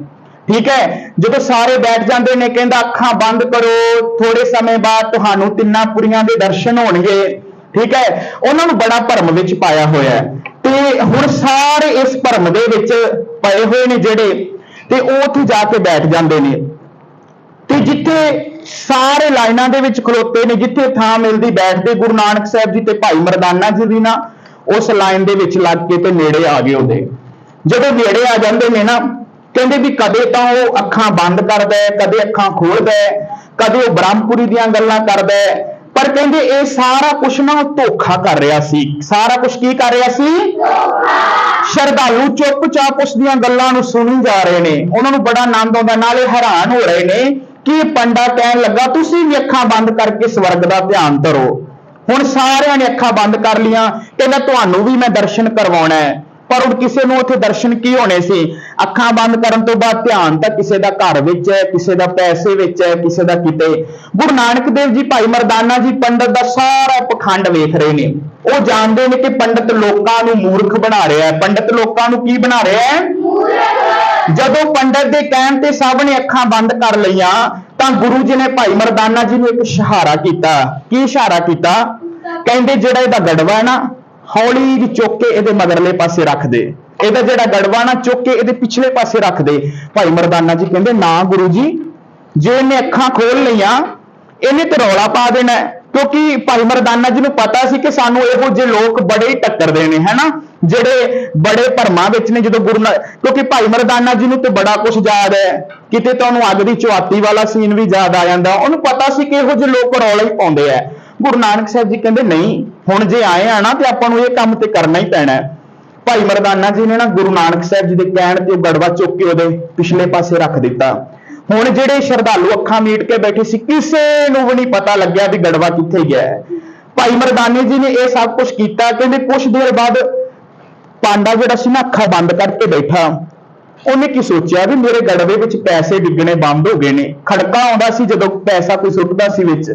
ਠੀਕ ਹੈ? ਜਦੋਂ ਸਾਰੇ ਬੈਠ ਜਾਂਦੇ ਨੇ, ਕਹਿੰਦਾ ਅੱਖਾਂ ਬੰਦ ਕਰੋ ਥੋੜੇ ਸਮੇਂ ਬਾਅਦ ਤੁਹਾਨੂੰ ਤਿੰਨਾਂ ਪੁਰੀਆਂ ਦੇ ਦਰਸ਼ਨ ਹੋਣਗੇ। ਠੀਕ ਹੈ? ਉਹਨਾਂ ਨੂੰ ਬੜਾ ਭਰਮ ਵਿੱਚ ਪਾਇਆ ਹੋਇਆ ਹੈ। ਤੇ ਹੁਣ ਸਾਰੇ ਇਸ ਭਰਮ ਦੇ ਵਿੱਚ ਪਏ ਹੋਏ ਨੇ ਜਿਹੜੇ, ਤੇ ਉਹ ਉੱਥੇ ਜਾ ਕੇ ਬੈਠ ਜਾਂਦੇ ਨੇ। ਤੇ ਜਿੱਥੇ ਸਾਰੇ ਲਾਈਨਾਂ ਦੇ ਵਿੱਚ ਖਲੋਤੇ ਨੇ, ਜਿੱਥੇ ਥਾਂ ਮਿਲਦੀ ਬੈਠਦੇ ਗੁਰੂ ਨਾਨਕ ਸਾਹਿਬ ਜੀ ਤੇ ਭਾਈ ਮਰਦਾਨਾ ਜੀ ਦੀ ਨਾ, ਉਸ ਲਾਈਨ ਦੇ ਵਿੱਚ ਲੱਗ ਕੇ ਤੇ ਨੇੜੇ ਆ ਗਏ ਉਹਦੇ। ਜਦੋਂ ਨੇੜੇ ਆ ਜਾਂਦੇ ਨੇ ਨਾ ਕਹਿੰਦੇ ਵੀ ਕਦੇ ਤਾਂ ਉਹ ਅੱਖਾਂ ਬੰਦ ਕਰਦਾ ਹੈ, ਕਦੇ ਅੱਖਾਂ ਖੋਲਦਾ ਹੈ, ਕਦੇ ਉਹ ਬ੍ਰਹਮਪੁਰੀ ਦੀਆਂ ਗੱਲਾਂ ਕਰਦਾ ਹੈ। ਪਰ ਕਹਿੰਦੇ ਇਹ ਸਾਰਾ ਕੁਝ ਨਾ ਉਹ ਧੋਖਾ ਕਰ ਰਿਹਾ ਸੀ। ਸਾਰਾ ਕੁਝ ਕੀ ਕਰ ਰਿਹਾ ਸੀ? ਸ਼ਰਧਾਲੂ ਚੁੱਪਚਾਪ ਉਸ ਦੀਆਂ ਗੱਲਾਂ ਨੂੰ ਸੁਣੀ ਜਾ ਰਹੇ ਨੇ। ਉਹਨਾਂ ਨੂੰ ਬੜਾ ਆਨੰਦ ਆਉਂਦਾ, ਨਾਲੇ ਹੈਰਾਨ ਹੋ ਰਹੇ ਨੇ ਕਿ ਇਹ ਪੰਡਾ ਕਹਿਣ ਲੱਗਾ, ਤੁਸੀਂ ਵੀ ਅੱਖਾਂ ਬੰਦ ਕਰਕੇ ਸਵਰਗ ਦਾ ਧਿਆਨ ਧਰੋ। ਹੁਣ ਸਾਰਿਆਂ ਨੇ ਅੱਖਾਂ ਬੰਦ ਕਰ ਲੀਆਂ। ਕਹਿੰਦਾ, ਤੁਹਾਨੂੰ ਵੀ ਮੈਂ ਦਰਸ਼ਨ ਕਰਵਾਉਣਾ ਹੈ। ਪਰ ਹੁਣ ਕਿਸੇ ਨੂੰ ਉੱਥੇ ਦਰਸ਼ਨ ਕੀ ਹੋਣੇ ਸੀ? ਅੱਖਾਂ ਬੰਦ ਕਰਨ ਤੋਂ ਬਾਅਦ ਧਿਆਨ ਤਾਂ ਕਿਸੇ ਦਾ ਘਰ ਵਿੱਚ ਹੈ, ਕਿਸੇ ਦਾ ਪੈਸੇ ਵਿੱਚ ਹੈ, ਕਿਸੇ ਦਾ ਕਿਤੇ। ਗੁਰੂ ਨਾਨਕ ਦੇਵ ਜੀ ਭਾਈ ਮਰਦਾਨਾ ਜੀ ਪੰਡਤ ਦਾ ਸਾਰਾ ਪਖੰਡ ਵੇਖ ਰਹੇ ਨੇ। ਉਹ ਜਾਣਦੇ ਨੇ ਕਿ ਪੰਡਤ ਲੋਕਾਂ ਨੂੰ ਮੂਰਖ ਬਣਾ ਰਿਹਾ ਹੈ। ਪੰਡਤ ਲੋਕਾਂ ਨੂੰ ਕੀ ਬਣਾ ਰਿਹਾ ਹੈ? ਜਦੋਂ ਪੰਡਤ ਦੇ ਕਹਿਣ ਤੇ ਸਭ ਨੇ ਅੱਖਾਂ ਬੰਦ ਕਰ ਲਈਆਂ, ਤਾਂ ਗੁਰੂ ਜੀ ਨੇ ਭਾਈ ਮਰਦਾਨਾ ਜੀ ਨੂੰ ਇੱਕ ਇਸ਼ਾਰਾ ਕੀਤਾ। ਕੀ ਇਸ਼ਾਰਾ ਕੀਤਾ? ਕਹਿੰਦੇ ਜਿਹੜਾ ਇਹਦਾ ਗੜਵਾ ਹੈ ਨਾ ਹੌਲੀ ਜਿਹੀ ਚੁੱਕ ਕੇ ਇਹਦੇ ਮਗਰਲੇ ਪਾਸੇ ਰੱਖ ਦੇ। ਇਹਦਾ ਜਿਹੜਾ ਗੜਵਾ ਨਾ ਚੁੱਕ ਕੇ ਇਹਦੇ ਪਿਛਲੇ ਪਾਸੇ ਰੱਖ ਦੇ। ਭਾਈ ਮਰਦਾਨਾ ਜੀ ਕਹਿੰਦੇ, ਨਾ ਗੁਰੂ ਜੀ, ਜੇ ਇਹਨੇ ਅੱਖਾਂ ਖੋਲ ਲਈਆਂ, ਇਹਨੇ ਤੇ ਰੌਲਾ ਪਾ ਦੇਣਾ ਕਿਉਂਕਿ ਭਾਈ ਮਰਦਾਨਾ ਜੀ ਨੂੰ ਪਤਾ ਸੀ ਕਿ ਸਾਨੂੰ ਇਹੋ ਜਿਹੇ ਲੋਕ ਬੜੇ ਹੀ ਟੱਕਰਦੇ ਨੇ, ਹਨਾ? ਜਿਹੜੇ ਬੜੇ ਭਰਮਾਂ ਵਿੱਚ ਨੇ, ਜਦੋਂ ਗੁਰੂ ਨਾਲ ਕਿਉਂਕਿ ਭਾਈ ਮਰਦਾਨਾ ਜੀ ਨੂੰ ਤੇ ਬੜਾ ਕੁਝ ਯਾਦ ਹੈ। ਕਿਤੇ ਤਾਂ ਉਹਨੂੰ ਅੱਗ ਦੀ ਚੁਆਤੀ ਵਾਲਾ ਸੀਨ ਵੀ ਯਾਦ ਆ ਜਾਂਦਾ। ਉਹਨੂੰ ਪਤਾ ਸੀ ਕਿ ਇਹੋ ਜਿਹੇ ਲੋਕ ਰੌਲਾ ਹੀ ਪਾਉਂਦੇ ਆ। ਗੁਰੂ ਨਾਨਕ ਸਾਹਿਬ ਜੀ ਕਹਿੰਦੇ, ਨਹੀਂ, ਹੁਣ ਜੇ ਆਏ ਆ ਨਾ, ਤੇ ਆਪਾਂ ਨੂੰ ਇਹ ਕੰਮ ਤੇ ਕਰਨਾ ਹੀ ਪੈਣਾ ਹੈ। ਭਾਈ ਮਰਦਾਨਾ ਜੀ ਨੇ ਨਾ ਗੁਰੂ ਨਾਨਕ ਸਾਹਿਬ ਜੀ ਦੇ ਕਹਿਣ ਤੇ ਉਹ ਗੜਵਾ ਚੁੱਕ ਕੇ ਉਹਦੇ ਪਿਛਲੇ ਪਾਸੇ ਰੱਖ ਦਿੱਤਾ। ਹੁਣ ਜਿਹੜੇ ਸ਼ਰਧਾਲੂ ਅੱਖਾਂ ਮੀਟ ਕੇ ਬੈਠੇ ਸੀ, ਕਿਸੇ ਨੂੰ ਵੀ ਨਹੀਂ ਪਤਾ ਲੱਗਿਆ ਵੀ ਗੜਵਾ ਕਿੱਥੇ ਗਿਆ ਹੈ। ਭਾਈ ਮਰਦਾਨੇ ਜੀ ਨੇ ਇਹ ਸਭ ਕੁਝ ਕੀਤਾ, ਕਹਿੰਦੇ ਕੁਝ ਦੇਰ ਬਾਅਦ ਪਾਂਡਾ ਜਿਹੜਾ ਸੀ ਨਾ, ਅੱਖਾਂ ਬੰਦ ਕਰਕੇ ਬੈਠਾ। ਉਹਨੇ ਕੀ ਸੋਚਿਆ ਵੀ ਮੇਰੇ ਗੜਵੇ ਵਿੱਚ ਪੈਸੇ ਡਿੱਗਣੇ ਬੰਦ ਹੋ ਗਏ ਨੇ। ਖੜਕਾ ਆਉਂਦਾ ਸੀ ਜਦੋਂ ਪੈਸਾ ਕੋਈ ਸੁੱਟਦਾ ਸੀ ਵਿੱਚ।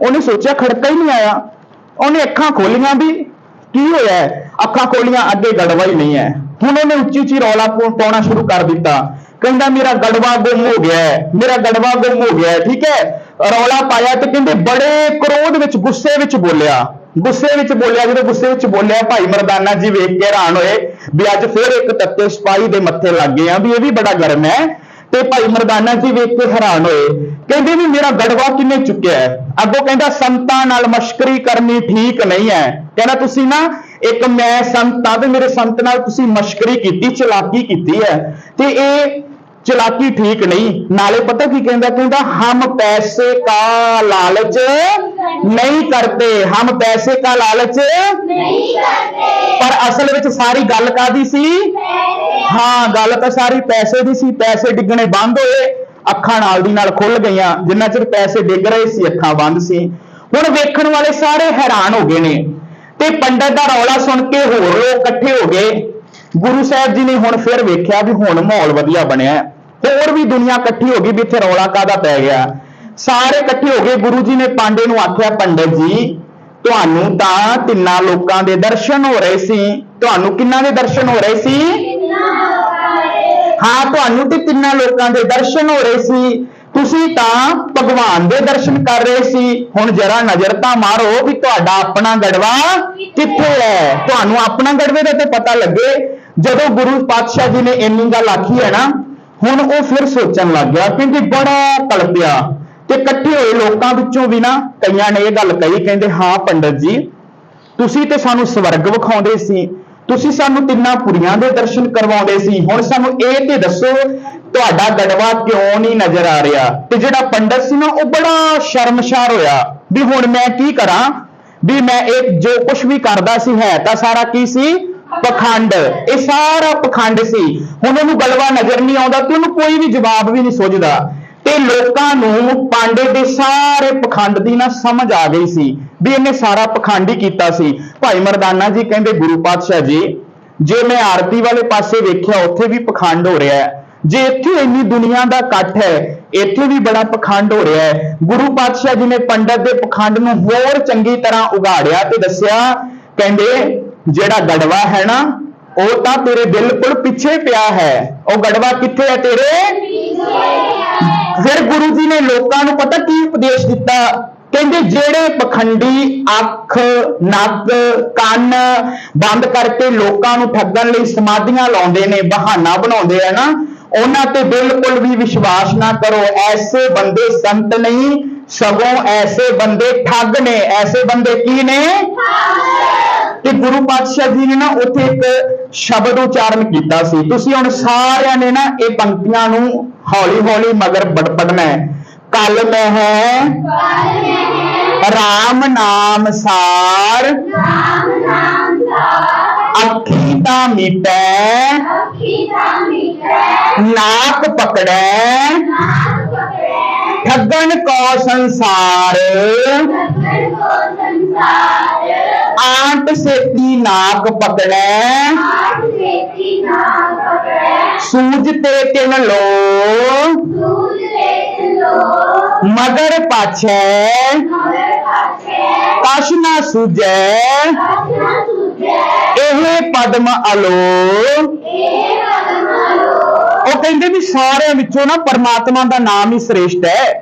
ਉਹਨੇ ਸੋਚਿਆ ਖੜਕਾ ਹੀ ਨਹੀਂ ਆਇਆ। ਉਹਨੇ ਅੱਖਾਂ ਖੋਲੀਆਂ ਵੀ ਕੀ ਹੋਇਆ ਅੱਖਾਂ ਖੋਲੀਆਂ, ਅੱਗੇ ਗੜਵਾ ਹੀ ਨਹੀਂ ਹੈ। ਹੁਣ ਉਹਨੇ ਉੱਚੀ ਉੱਚੀ ਰੌਲਾ ਪਾਉਣਾ ਸ਼ੁਰੂ ਕਰ ਦਿੱਤਾ। ਕਹਿੰਦਾ, ਮੇਰਾ ਗੜਵਾ ਗੁੰਮ ਹੋ ਗਿਆ ਹੈ। ਮੇਰਾ ਗੜਵਾ ਗੁੰਮ ਹੋ ਗਿਆ ਹੈ। ਠੀਕ ਹੈ? ਰੌਲਾ ਪਾਇਆ ਤੇ ਕਹਿੰਦੇ, ਬੜੇ ਕ੍ਰੋਧ ਵਿੱਚ ਗੁੱਸੇ ਵਿੱਚ ਬੋਲਿਆ। ਗੁੱਸੇ ਵਿੱਚ ਬੋਲਿਆ, ਜਦੋਂ ਗੁੱਸੇ ਵਿੱਚ ਬੋਲਿਆ, ਭਾਈ ਮਰਦਾਨਾ ਜੀ ਵੇਖ ਕੇ ਹੈਰਾਨ ਹੋਏ ਵੀ ਅੱਜ ਫਿਰ ਇੱਕ ਤੱਤੇ ਸਿਪਾਹੀ ਦੇ ਮੱਥੇ ਲੱਗ ਗਏ ਆ ਵੀ ਇਹ ਵੀ ਬੜਾ ਗਰਮ ਹੈ। ਤੇ ਭਾਈ ਮਰਦਾਨਾ ਜੀ ਵੇਖ ਕੇ ਹੈਰਾਨ ਹੋਏ। ਕਹਿੰਦੇ ਵੀ ਮੇਰਾ ਗੜਵਾ ਕਿੰਨੇ ਚੁੱਕਿਆ ਹੈ? ਅੱਗੋਂ ਕਹਿੰਦਾ ਸੰਤਾਂ ਨਾਲ ਮਸ਼ਕਰੀ ਕਰਨੀ ਠੀਕ ਨਹੀਂ ਹੈ। ਕਹਿੰਦਾ ਤੁਸੀਂ ਨਾ ਇੱਕ ਮੈਂ ਸੰਤ ਸੰਤਾਂ ਤੇ ਮੇਰੇ ਸੰਤ ਨਾਲ ਤੁਸੀਂ ਮਸ਼ਕਰੀ ਕੀਤੀ ਚਲਾਕੀ ਕੀਤੀ ਹੈ। ਤੇ ਇਹ ਚਲਾਕੀ ਠੀਕ ਨਹੀਂ। ਨਾਲੇ ਪਤਾ ਕੀ ਕਹਿੰਦਾ? ਕਹਿੰਦਾ ਹਮ ਪੈਸੇ ਕਾ ਲਾਲਚ ਨਹੀਂ ਕਰਤੇ ਹਮ ਪੈਸੇ ਕਾ ਲਾਲਚ ਨਹੀਂ ਕਰਤੇ ਪਰ ਅਸਲ ਵਿੱਚ ਸਾਰੀ ਗੱਲ ਕਾਹਦੀ ਸੀ? ਹਾਂ, ਗੱਲ ਤਾਂ ਸਾਰੀ ਪੈਸੇ ਦੀ ਸੀ, ਪੈਸੇ ਡਿੱਗਣੇ ਬੰਦ ਹੋਏ, ਅੱਖਾਂ ਨਾਲ ਦੀ ਨਾਲ ਖੁੱਲ ਗਈਆਂ, ਜਿੰਨਾ ਚਿਰ ਪੈਸੇ ਡਿੱਗ ਰਹੇ ਸੀ, ਅੱਖਾਂ ਬੰਦ ਸੀ। ਹੁਣ ਵੇਖਣ ਵਾਲੇ ਸਾਰੇ ਹੈਰਾਨ ਹੋ ਗਏ ਨੇ। ਤੇ ਪੰਡਤ ਦਾ ਰੌਲਾ ਸੁਣ ਕੇ ਹੋਰ ਲੋਕ ਇਕੱਠੇ ਹੋ ਗਏ। ਗੁਰੂ ਸਾਹਿਬ ਜੀ ਨੇ ਹੁਣ ਫਿਰ ਵੇਖਿਆ ਵੀ ਹੁਣ ਮਾਹੌਲ ਵਧੀਆ ਬਣਿਆ ਹੋਰ ਵੀ ਦੁਨੀਆ ਇਕੱਠੀ ਹੋ ਗਈ ਵੀ ਇੱਥੇ ਰੌਲਾ ਕਾਦਾ ਪੈ ਗਿਆ। ਸਾਰੇ ਇਕੱਠੇ ਹੋ ਗਏ, ਗੁਰੂ ਜੀ ਨੇ ਪਾਂਡੇ ਨੂੰ ਆਖਿਆ, ਪੰਡਤ ਜੀ, ਤੁਹਾਨੂੰ ਤਾਂ ਤਿੰਨਾਂ ਲੋਕਾਂ ਦੇ ਦਰਸ਼ਨ ਹੋ ਰਹੇ ਸੀ। ਤੁਹਾਨੂੰ ਕਿੰਨਾਂ ਦੇ ਦਰਸ਼ਨ ਹੋ ਰਹੇ ਸੀ? ਹਾਂ, ਤੁਹਾਨੂੰ ਤੇ ਤਿੰਨਾਂ ਲੋਕਾਂ ਦੇ ਦਰਸ਼ਨ ਹੋ ਰਹੇ ਸੀ। ਤੁਸੀਂ ਤਾਂ ਭਗਵਾਨ ਦੇ ਦਰਸ਼ਨ ਕਰ ਰਹੇ ਸੀ। ਹੁਣ ਜਰਾ ਨਜ਼ਰ ਤਾਂ ਮਾਰੋ ਵੀ ਤੁਹਾਡਾ ਆਪਣਾ ਗੜਵਾ ਕਿੱਥੇ ਹੈ। ਤੁਹਾਨੂੰ ਆਪਣਾ ਗੜਵੇ ਦਾ ਤੇ ਪਤਾ ਲੱਗੇ। ਜਦੋਂ ਗੁਰੂ ਪਾਤਸ਼ਾਹ ਜੀ ਨੇ ਇੰਨੀ ਗੱਲ ਆਖੀ ਹੈ ਨਾ, ਹੁਣ ਉਹ ਫਿਰ ਸੋਚਣ ਲੱਗ ਗਿਆ ਕਿਉਂਕਿ ਬੜਾ ਤਲਪਿਆ। ਤੇ ਇਕੱਠੇ ਹੋਏ ਲੋਕਾਂ ਵਿੱਚੋਂ ਵੀ ਨਾ ਕਈਆਂ ਨੇ ਇਹ ਗੱਲ ਕਹੀ, ਕਹਿੰਦੇ, ਹਾਂ, ਪੰਡਤ ਜੀ, ਤੁਸੀਂ ਤੇ ਸਾਨੂੰ ਸਵਰਗ ਵਿਖਾਉਂਦੇ ਸੀ। ਤੁਸੀਂ ਸਾਨੂੰ ਤਿੰਨਾਂ ਪੁਰੀਆਂ ਦੇ ਦਰਸ਼ਨ ਕਰਵਾਉਂਦੇ ਸੀ। ਹੁਣ ਸਾਨੂੰ ਇਹ ਤੇ ਦੱਸੋ, ਤੁਹਾਡਾ ਗੜਵਾ ਕਿਉਂ ਨਹੀਂ ਨਜ਼ਰ ਆ ਰਿਹਾ? ਤੇ ਜਿਹੜਾ ਪੰਡਤ ਸੀ ਨਾ, ਉਹ ਬੜਾ ਸ਼ਰਮਸ਼ਾਰ ਹੋਇਆ। ਵੀ ਹੁਣ ਮੈਂ ਕੀ ਕਰਾਂ? ਵੀ ਮੈਂ ਇਹ ਜੋ ਕੁਝ ਵੀ ਕਰਦਾ ਸੀ, ਹੈ ਤਾਂ ਸਾਰਾ ਕੀ ਸੀ? ਪਖੰਡ। ਇਹ ਸਾਰਾ ਪਖੰਡ ਸੀ। ਹੁਣ ਉਹਨੂੰ ਗਲਵਾ ਨਜ਼ਰ ਨਹੀਂ ਆਉਂਦਾ ਤੇ ਉਹਨੂੰ ਕੋਈ ਵੀ ਜਵਾਬ ਵੀ ਨਹੀਂ ਸੁਝਦਾ ਤੇ ਲੋਕਾਂ ਨੂੰ ਪਾਂਡੇ ਦੇ ਸਾਰੇ ਪਖੰਡ ਦੀ ਨਾ ਸਮਝ ਆ ਗਈ ਸੀ। ਵੀ ਇਹਨੇ ਸਾਰਾ ਪਖੰਡ ਹੀ ਕੀਤਾ ਸੀ। ਭਾਈ ਮਰਦਾਨਾ ਜੀ ਕਹਿੰਦੇ ਗੁਰੂ ਪਾਤਸ਼ਾਹ ਜੀ ਜੇ ਮੈਂ ਆਰਤੀ ਵਾਲੇ ਪਾਸੇ ਵੇਖਿਆ ਉੱਥੇ ਵੀ ਪਖੰਡ ਹੋ ਰਿਹਾ ਹੈ। ਜੇ ਇੱਥੇ ਇੰਨੀ ਦੁਨੀਆ ਦਾ ਇਕੱਠ ਹੈ ਇੱਥੇ ਵੀ ਬੜਾ ਪਖੰਡ ਹੋ ਰਿਹਾ ਹੈ। ਗੁਰੂ ਪਾਤਸ਼ਾਹ ਜੀ ਨੇ ਪੰਡਤ ਦੇ ਪਖੰਡ ਨੂੰ ਹੋਰ ਚੰਗੀ ਤਰ੍ਹਾਂ ਉਗਾੜਿਆ ਤੇ ਦੱਸਿਆ ਕਹਿੰਦੇ ਜਿਹੜਾ ਗੜਵਾ ਹੈ ਨਾ ਉਹ ਤਾਂ ਤੇਰੇ ਬਿਲਕੁਲ ਪਿੱਛੇ ਪਿਆ ਹੈ। ਉਹ ਗੜਵਾ ਕਿੱਥੇ ਹੈ ਤੇਰੇ? ਫਿਰ ਗੁਰੂ ਜੀ ਨੇ ਲੋਕਾਂ ਨੂੰ ਪਤਾ ਕੀ ਉਪਦੇਸ਼ ਦਿੱਤਾ? ਕਹਿੰਦੇ ਜਿਹੜੇ ਪਖੰਡੀ ਅੱਖ, ਨੱਕ, ਕੰਨ ਬੰਦ ਕਰਕੇ ਲੋਕਾਂ ਨੂੰ ਠੱਗਣ ਲਈ ਸਮਾਧੀਆਂ ਲਾਉਂਦੇ ਨੇ, ਬਹਾਨਾ ਬਣਾਉਂਦੇ ਆ ਨਾ, ਉਹਨਾਂ ਤੇ ਬਿਲਕੁਲ ਵੀ ਵਿਸ਼ਵਾਸ ਨਾ ਕਰੋ। ਐਸੇ ਬੰਦੇ ਸੰਤ ਨਹੀਂ, ਸਗੋਂ ਐਸੇ ਬੰਦੇ ਠੱਗ ਨੇ। ਐਸੇ ਬੰਦੇ ਕੀ ਨੇ? ਤੇ ਗੁਰੂ ਪਾਤਸ਼ਾਹ ਜੀ ਨੇ ਨਾ ਉੱਥੇ ਇੱਕ ਸ਼ਬਦ ਉਚਾਰਨ ਕੀਤਾ ਸੀ। ਤੁਸੀਂ ਹੁਣ ਸਾਰਿਆਂ ਨੇ ਨਾ ਇਹ ਪੰਕਤੀਆਂ ਨੂੰ ਹੌਲੀ ਹੌਲੀ ਮਗਰ ਬੜਪੜਨਾ ਹੈ। ਕਲ ਮੈਂ ਰਾਮ ਨਾਮ ਸਾਰ ਨਾਮ ਨਾਮ ਅੱਖੀ ਤਾਂ ਮਿਟੈ ਨਾਕ ਪਕੜੈ, ਠੱਗਣ ਕੋ ਸੰਸਾਰ ਸਗਲ ਆਂਟ ਸੇਤੀ ਨਾਕ ਪਕੜੈ ਪਕੜੈ ਸੂਝ ਤੇ ਤਿਨ ਲੋ ਮਗਰ ਨਾ ਸੂਝੈ। ਅਸਨਾ ਸੁਝੈ। ਇਹ ਪਦਮ ਅਲੋ ਉਹ ਕਹਿੰਦੇ ਵੀ ਸਾਰਿਆਂ ਵਿੱਚੋਂ ਨਾ ਪਰਮਾਤਮਾ ਦਾ ਨਾਮ ਹੀ ਸ੍ਰੇਸ਼ਟ ਹੈ।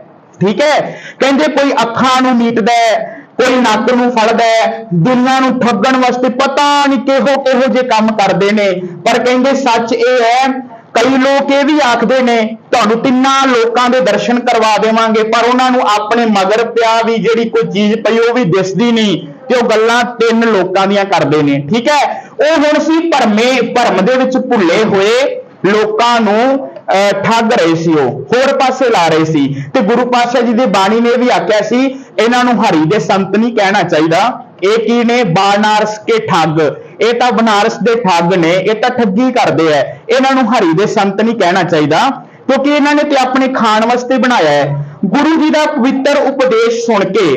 ਠੀਕ ਹੈ? ਕਹਿੰਦੇ ਕੋਈ ਅੱਖਾਂ ਨੂੰ ਮੀਟਦਾ ਹੈ ਕੋਈ ਨੱਕ ਨੂੰ ਫੜਦਾ ਹੈ ਦੁਨੀਆ ਨੂੰ ਠੱਗਣ ਵਾਸਤੇ ਪਤਾ ਨਹੀਂ ਕਿਹੋ ਕਿਹੋ ਜੇ ਕੰਮ ਕਰਦੇ ਨੇ। ਪਰ ਕਹਿੰਦੇ ਸੱਚ ਇਹ ਹੈ ਕਈ ਲੋਕ ਇਹ ਵੀ ਆਖਦੇ ਨੇ ਤੁਹਾਨੂੰ ਤਿੰਨਾਂ ਲੋਕਾਂ ਦੇ ਦਰਸ਼ਨ ਕਰਵਾ ਦੇਵਾਂਗੇ ਪਰ ਉਹਨਾਂ ਨੂੰ ਆਪਣੇ ਮਗਰ ਪਿਆ ਵੀ ਜਿਹੜੀ ਕੋਈ ਚੀਜ਼ ਪਈ ਉਹ ਵੀ ਦਿਸਦੀ ਨਹੀਂ ਤੇ ਉਹ ਗੱਲਾਂ ਤਿੰਨ ਲੋਕਾਂ ਦੀਆਂ ਕਰਦੇ ਨੇ। ਠੀਕ ਹੈ? ਉਹ ਹੁਣ ਸੀ ਭਰਮੇ ਭਰਮ ਦੇ ਵਿੱਚ ਭੁੱਲੇ ਹੋਏ ਲੋਕਾਂ ਨੂੰ ਅਹ, ਠੱਗ ਰਹੇ ਸੀ ਉਹ ਹੋਰ ਪਾਸੇ ਲਾ ਰਹੇ ਸੀ। ਤੇ ਗੁਰੂ ਪਾਤਸ਼ਾਹ ਜੀ ਦੀ ਬਾਣੀ ਨੇ ਵੀ ਆਖਿਆ ਸੀ ਇਹਨਾਂ ਨੂੰ ਹਰੀ ਦੇ ਸੰਤ ਨਹੀਂ ਕਹਿਣਾ ਚਾਹੀਦਾ। ਇਹ ਕੀ ਨੇ? ਬਾਨਾਰਸ ਕੇ ਠੱਗ। ਇਹ ਤਾਂ ਬਨਾਰਸ ਦੇ ਠੱਗ ਨੇ, ਇਹ ਤਾਂ ਠੱਗੀ ਕਰਦੇ ਐ। ਇਹਨਾਂ ਨੂੰ ਹਰੀ ਦੇ ਸੰਤ ਨਹੀਂ ਕਹਿਣਾ ਚਾਹੀਦਾ, ਕਿਉਂਕਿ ਇਹਨਾਂ ਨੇ ਤੇ ਆਪਣੇ ਖਾਣ ਵਾਸਤੇ ਬਣਾਇਆ ਹੈ ਗੁਰੂ ਜੀ ਦਾ ਪਵਿੱਤਰ ਉਪਦੇਸ਼ ਸੁਣ ਕੇ,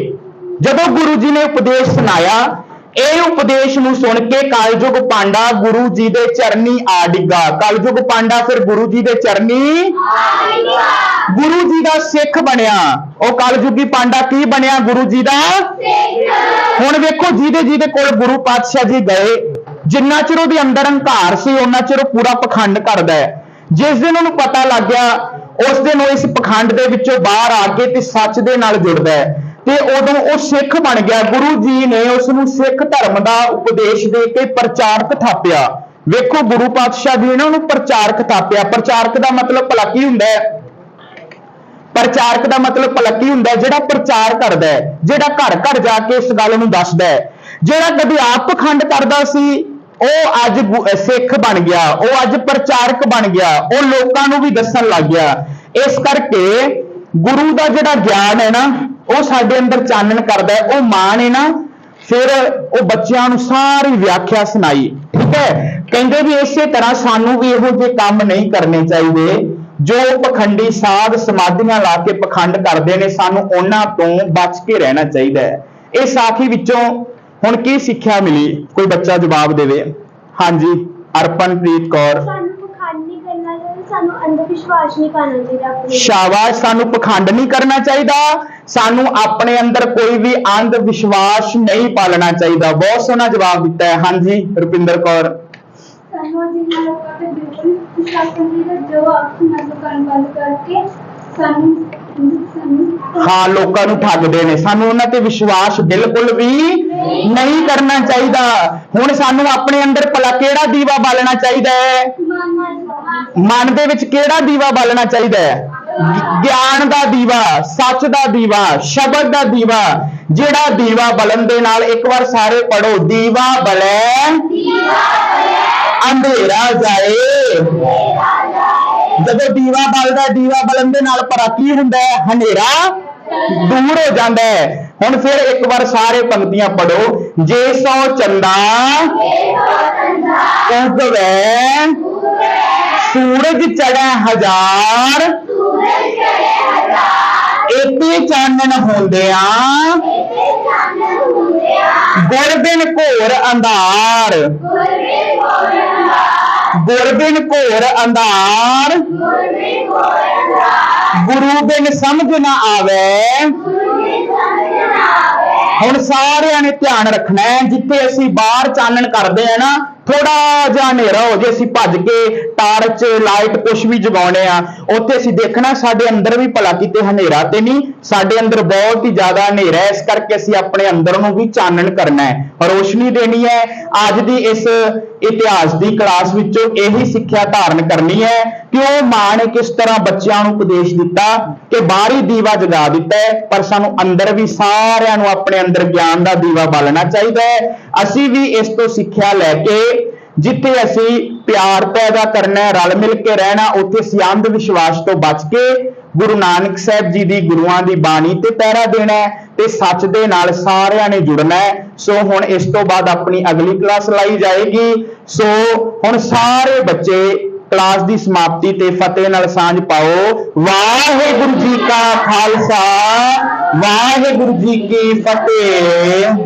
ਜਦੋਂ ਗੁਰੂ ਜੀ ਨੇ ਉਪਦੇਸ਼ ਸੁਣਾਇਆ, ਇਹ ਉਪਦੇਸ਼ ਨੂੰ ਸੁਣ ਕੇ ਕਲਯੁਗ ਪਾਂਡਾ ਗੁਰੂ ਜੀ ਦੇ ਚਰਨੀ ਆ ਡਿੱਗਾ। ਕਲਯੁਗ ਪਾਂਡਾ ਫਿਰ ਗੁਰੂ ਜੀ ਦੇ ਚਰਨੀ ਗੁਰੂ ਜੀ ਦਾ ਸਿੱਖ ਬਣਿਆ। ਉਹ ਕਲਯੁਗੀ ਪਾਂਡਾ ਕੀ ਬਣਿਆ ਗੁਰੂ ਜੀ ਦਾ? ਹੁਣ ਵੇਖੋ ਜਿਹਦੇ ਜਿਹਦੇ ਕੋਲ ਗੁਰੂ ਪਾਤਸ਼ਾਹ ਜੀ ਗਏ ਜਿੰਨਾ ਚਿਰ ਉਹਦੇ ਅੰਦਰ ਹੰਕਾਰ ਸੀ ਉਹਨਾਂ ਚਿਰ ਉਹ ਪੂਰਾ ਪਖੰਡ ਕਰਦਾ ਹੈ। ਜਿਸ ਦਿਨ ਉਹਨੂੰ ਪਤਾ ਲੱਗ ਗਿਆ, ਉਸ ਦਿਨ ਉਹ ਇਸ ਪਖੰਡ ਦੇ ਵਿੱਚੋਂ ਬਾਹਰ ਆ ਕੇ ਤੇ ਸੱਚ ਦੇ ਨਾਲ ਜੁੜਦਾ ਹੈ। ਤੇ ਉਦੋਂ ਉਹ ਸਿੱਖ ਬਣ ਗਿਆ। ਗੁਰੂ ਜੀ ਨੇ ਉਸ ਨੂੰ ਸਿੱਖ ਧਰਮ ਦਾ ਉਪਦੇਸ਼ ਦੇ ਕੇ ਪ੍ਰਚਾਰਕ ਥਾਪਿਆ। ਵੇਖੋ, ਗੁਰੂ ਪਾਤਸ਼ਾਹ ਜੀ ਨੇ ਉਹਨੂੰ ਪ੍ਰਚਾਰਕ ਥਾਪਿਆ। ਪ੍ਰਚਾਰਕ ਦਾ ਮਤਲਬ ਭਲਾ ਕੀ ਹੁੰਦਾ ਹੈ? ਪ੍ਰਚਾਰਕ ਦਾ ਮਤਲਬ ਭਲਾ ਕੀ ਹੁੰਦਾ ਹੈ? ਜਿਹੜਾ ਪ੍ਰਚਾਰ ਕਰਦਾ ਹੈ, ਜਿਹੜਾ ਘਰ ਘਰ ਜਾ ਕੇ ਇਸ ਗੱਲ ਨੂੰ ਦੱਸਦਾ ਹੈ। ਜਿਹੜਾ ਕਦੇ ਆਪ ਪਖੰਡ ਕਰਦਾ ਸੀ ਉਹ ਅੱਜ ਸਿੱਖ ਬਣ ਗਿਆ, ਉਹ ਅੱਜ ਪ੍ਰਚਾਰਕ ਬਣ ਗਿਆ, ਉਹ ਲੋਕਾਂ ਨੂੰ ਵੀ ਦੱਸਣ ਲੱਗ ਗਿਆ। ਇਸ ਕਰਕੇ ਗੁਰੂ ਦਾ ਜਿਹੜਾ ਗਿਆਨ ਹੈ ਨਾ, ਉਹ ਸਾਡੇ ਅੰਦਰ ਚਾਨਣ ਕਰਦਾ ਉਹ ਮਾਂ ਨੇ ਨਾ, ਫਿਰ ਉਹ ਬੱਚਿਆਂ ਨੂੰ ਸਾਰੀ ਵਿਆਖਿਆ ਸੁਣਾਈ। ਠੀਕ ਹੈ? ਕਹਿੰਦੇ ਵੀ ਇਸੇ ਤਰ੍ਹਾਂ ਸਾਨੂੰ ਵੀ ਇਹੋ ਜਿਹੇ ਕੰਮ ਨਹੀਂ ਕਰਨੇ ਚਾਹੀਦੇ, ਜੋ ਪਖੰਡੀ ਸਾਧ ਸਮਾਧੀਆਂ ਲਾ ਕੇ ਪਖੰਡ ਕਰਦੇ ਨੇ, ਸਾਨੂੰ ਉਹਨਾਂ ਤੋਂ ਬਚ ਕੇ ਰਹਿਣਾ ਚਾਹੀਦਾ ਹੈ। ਇਹ ਸਾਖੀ ਵਿੱਚੋਂ ਹੁਣ ਕੀ ਸਿੱਖਿਆ ਮਿਲੀ? ਕੋਈ ਬੱਚਾ ਜਵਾਬ ਦੇਵੇ। ਹਾਂਜੀ ਅਰਪਨਪ੍ਰੀਤ ਕੌਰ। ਸਾਨੂੰ ਪਖੰਡ ਨਹੀਂ ਕਰਨਾ ਚਾਹੀਦਾ ਸਾਨੂੰ ਅੰਧ ਵਿਸ਼ਵਾਸ ਨਹੀਂ ਕਰਨਾ ਚਾਹੀਦਾ ਆਪਣੇ ਸ਼ਾਬਾਸ਼ ਸਾਨੂੰ ਪਖੰਡ ਨਹੀਂ ਕਰਨਾ ਚਾਹੀਦਾ। ਸਾਨੂੰ ਆਪਣੇ ਅੰਦਰ ਕੋਈ ਵੀ ਅੰਧ ਵਿਸ਼ਵਾਸ ਨਹੀਂ ਪਾਲਣਾ ਚਾਹੀਦਾ। ਬਹੁਤ ਸੋਹਣਾ ਜਵਾਬ ਦਿੱਤਾ ਹੈ। ਹਾਂਜੀ ਰੁਪਿੰਦਰ ਕੌਰ। ਸਾਨੂੰ ਜਿੰਨਾ ਲੋਕਾਂ ਤੇ ਬਿਲਕੁਲ ਵਿਸ਼ਵਾਸ ਨਹੀਂ ਚਾਹੀਦਾ ਜੋ ਅੱਖ ਨਾਲ ਕੰਨ ਬੰਦ ਕਰਕੇ ਸਾਨੂੰ ਹਾਂ, ਲੋਕਾਂ ਨੂੰ ਠੱਗਦੇ ਨੇ। ਸਾਨੂੰ ਉਹਨਾਂ ਤੇ ਵਿਸ਼ਵਾਸ ਬਿਲਕੁਲ ਵੀ ਨਹੀਂ ਕਰਨਾ ਚਾਹੀਦਾ। ਹੁਣ ਸਾਨੂੰ ਆਪਣੇ ਅੰਦਰ ਭਲਾ ਕਿਹੜਾ ਦੀਵਾ ਬਾਲਣਾ ਚਾਹੀਦਾ ਹੈ? ਮਨ ਦੇ ਵਿੱਚ ਕਿਹੜਾ ਦੀਵਾ ਬਾਲਣਾ ਚਾਹੀਦਾ ਹੈ? ਗਿਆਨ ਦਾ ਦੀਵਾ, ਸੱਚ ਦਾ ਦੀਵਾ, ਸ਼ਬਦ ਦਾ ਦੀਵਾ। ਜਿਹੜਾ ਦੀਵਾ ਬਲਣ ਦੇ ਨਾਲ ਇੱਕ ਵਾਰ ਸਾਰੇ ਪੜੋ ਦੀਵਾ ਬਲੈ, ਅੰਧੇਰਾ ਜਾਏ। ਜਦੋਂ ਦੀਵਾ ਬਲਦਾ, ਦੀਵਾ ਬਲਣ ਦੇ ਨਾਲ ਭਰਾ ਕੀ ਹੁੰਦਾ ਹੈ, ਹਨੇਰਾ ਦੂਰ ਹੋ ਜਾਂਦਾ ਹੈ। ਹੁਣ ਫਿਰ ਇੱਕ ਵਾਰ ਸਾਰੇ ਪੰਕਤੀਆਂ ਪੜੋ ਜੇ ਸੋ ਚੰਦਾ ਉਗਵੈ ਸੂਰਜ ਚੜੈ ਹਜ਼ਾਰ ਏਤੇ ਚਾਨਣ ਹੁੰਦਿਆਂ, ਗੁਰਬਿਨ ਘੋਰ ਅੰਧਾਰ ਗੁਰਬਿਨ ਘੋਰ ਅੰਧਾਰ। ਗੁਰੂ ਬਿਨ ਸਮਝ ਨਾ ਆਵੇ। ਹੁਣ ਸਾਰਿਆਂ ਨੇ ਧਿਆਨ ਰੱਖਣਾ ਹੈ, ਜਿੱਥੇ ਅਸੀਂ ਬਾਹਰ ਚਾਨਣ ਕਰਦੇ ਆ ਨਾ ਥੋੜਾ ਜਿਹਾ ਹਨੇਰਾ ਹੋ ਜੇ, ਅਸੀਂ ਭੱਜ ਕੇ ਟਾਰਚ, ਲਾਈਟ ਕੁਝ ਵੀ ਜਗਾਉਣੇ ਆ ਉੱਥੇ ਅਸੀਂ ਦੇਖਣਾ ਸਾਡੇ ਅੰਦਰ ਵੀ ਭਲਾ ਕਿਤੇ ਹਨੇਰਾ ਤੇ ਨਹੀਂ, ਸਾਡੇ ਅੰਦਰ ਬਹੁਤ ਹੀ ਜ਼ਿਆਦਾ ਹਨੇਰਾ ਹੈ, ਇਸ ਕਰਕੇ ਅਸੀਂ ਆਪਣੇ ਅੰਦਰ ਨੂੰ ਵੀ ਚਾਨਣ ਕਰਨਾ ਹੈ, ਰੋਸ਼ਨੀ ਦੇਣੀ ਹੈ। ਅੱਜ ਦੀ ਇਸ ਇਤਿਹਾਸ ਦੀ ਕਲਾਸ ਵਿੱਚੋਂ ਇਹੀ ਸਿੱਖਿਆ ਧਾਰਨ ਕਰਨੀ ਹੈ ਕਿ ਉਹ ਮਾਂ ਨੇ ਕਿਸ ਤਰ੍ਹਾਂ ਬੱਚਿਆਂ ਨੂੰ ਉਪਦੇਸ਼ ਦਿੱਤਾ ਕਿ ਬਾਹਰੀ ਦੀਵਾ ਜਗਾ ਦਿੱਤਾ ਹੈ, ਪਰ ਸਾਨੂੰ ਅੰਦਰ ਵੀ ਸਾਰਿਆਂ ਨੂੰ ਆਪਣੇ ਅੰਦਰ ਗਿਆਨ ਦਾ ਦੀਵਾ ਬਾਲਣਾ ਚਾਹੀਦਾ ਹੈ। ਅਸੀਂ ਵੀ ਇਸ ਤੋਂ ਸਿੱਖਿਆ ਲੈ ਕੇ ਜਿੱਥੇ ਅਸੀਂ ਪਿਆਰ ਪੈਦਾ ਕਰਨਾ ਰਲ ਮਿਲ ਕੇ ਰਹਿਣਾ, ਉੱਥੇ ਅਸੀਂ ਅੰਧ ਵਿਸ਼ਵਾਸ ਤੋਂ ਬਚ ਕੇ ਗੁਰੂ ਨਾਨਕ ਸਾਹਿਬ ਜੀ ਦੀ ਗੁਰੂਆਂ ਦੀ ਬਾਣੀ ਤੇ ਪਹਿਰਾ ਦੇਣਾ ਤੇ ਸੱਚ ਦੇ ਨਾਲ ਸਾਰਿਆਂ ਨੇ ਜੁੜਨਾ ਸੋ ਹੁਣ ਇਸ ਤੋਂ ਬਾਅਦ ਆਪਣੀ ਅਗਲੀ ਕਲਾਸ ਲਾਈ ਜਾਏਗੀ। ਸੋ ਹੁਣ ਸਾਰੇ ਬੱਚੇ ਕਲਾਸ ਦੀ ਸਮਾਪਤੀ ਤੇ ਫਤਿਹ ਨਾਲ ਸਾਂਝ ਪਾਓ। ਵਾਹਿਗੁਰੂ ਜੀ ਕਾ ਖਾਲਸਾ, ਵਾਹਿਗੁਰੂ ਜੀ ਕੀ ਫਤਿਹ।